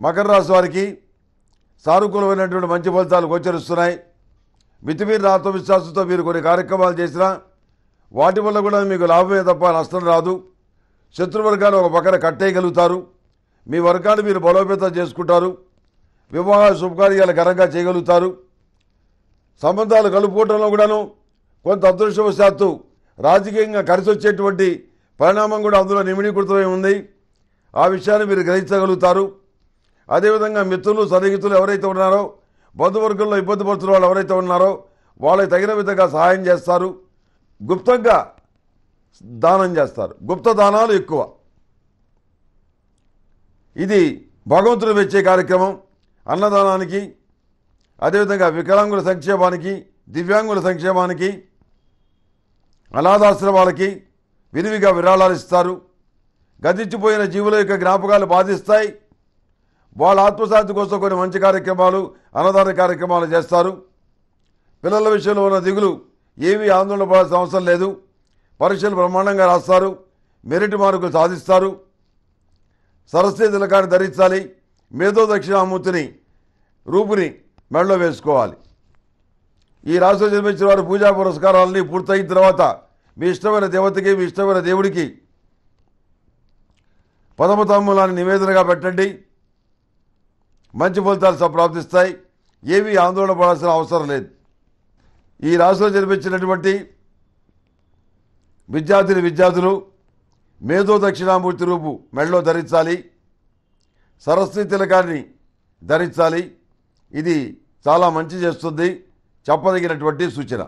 మకర రాశి వారికి సానుకూలమైనటువంటి మంచి ఫలితాలు గోచరిస్తున్నాయి. మితిమీరిన ఆత్మవిశ్వాసంతో మీరు కొన్ని కార్యక్రమాలు చేసినా వాటి వల్ల కూడా మీకు లాభమే తప్ప నష్టం రాదు. శత్రువర్గాన్ని ఒక పక్కన కట్టేయగలుగుతారు. మీ వర్గాన్ని మీరు బలోపేతం చేసుకుంటారు. వివాహ శుభకార్యాలు ఘనంగా చేయగలుగుతారు. సంబంధాలు కలుపుకోవడంలో కూడాను కొంత అదృష్టవశాత్తు రాజకీయంగా కలిసి వచ్చేటువంటి పరిణామం కూడా అందులో నిమిడీకృతమై ఉంది. ఆ విషయాన్ని మీరు గ్రహించగలుగుతారు. అదేవిధంగా మిత్రులు సన్నిహితులు ఎవరైతే ఉన్నారో బంధువర్గంలో ఇబ్బంది పడుతున్న వాళ్ళు ఎవరైతే ఉన్నారో వాళ్ళకి తగిన విధంగా సహాయం చేస్తారు. గుప్తంగా దానం చేస్తారు. గుప్త దానాలు ఎక్కువ. ఇది భగవంతుడు మెచ్చే కార్యక్రమం. అన్నదానానికి అదేవిధంగా వికలాంగుల సంక్షేమానికి దివ్యాంగుల సంక్షేమానికి అనాథాశ్రమాలకి విరివిగా విరాళాలు ఇస్తారు. గతించిపోయిన జీవుల యొక్క జ్ఞాపకాలు బాధిస్తాయి. వాళ్ళ ఆత్మశాంతి కోసం కొన్ని మంచి కార్యక్రమాలు అన్నదాన కార్యక్రమాలు చేస్తారు. పిల్లల విషయంలో ఉన్న దిగులు ఏమీ ఆందోళన పడాల్సిన అవసరం లేదు. పరీక్షలు బ్రహ్మాండంగా రాస్తారు. మెరిట్ మార్కులు సాధిస్తారు. సరస్వతి తిలకాన్ని ధరించాలి. మేధో దక్షిణామూర్తిని రూపుని మెడలో వేసుకోవాలి. ఈ రాశిలో జన్మించిన వారు పూజా పురస్కారాలని పూర్తయిన తర్వాత మీ ఇష్టమైన దేవతకి మీ ఇష్టమైన దేవుడికి పదమతాంబూలాన్ని నివేదనగా పెట్టండి. మంచి ఫలితాలు ప్రాప్తిస్తాయి. ఏమీ ఆందోళన పడాల్సిన అవసరం లేదు. ఈ రాశిలో జన్మించినటువంటి విద్యార్థిని విద్యార్థులు మేధో దక్షిణామూర్తి రూపు మెడలో ధరించాలి. సరస్వతి తిలకాన్ని ధరించాలి. ఇది చాలా మంచి చేస్తుంది. చెప్పదగినటువంటి సూచన.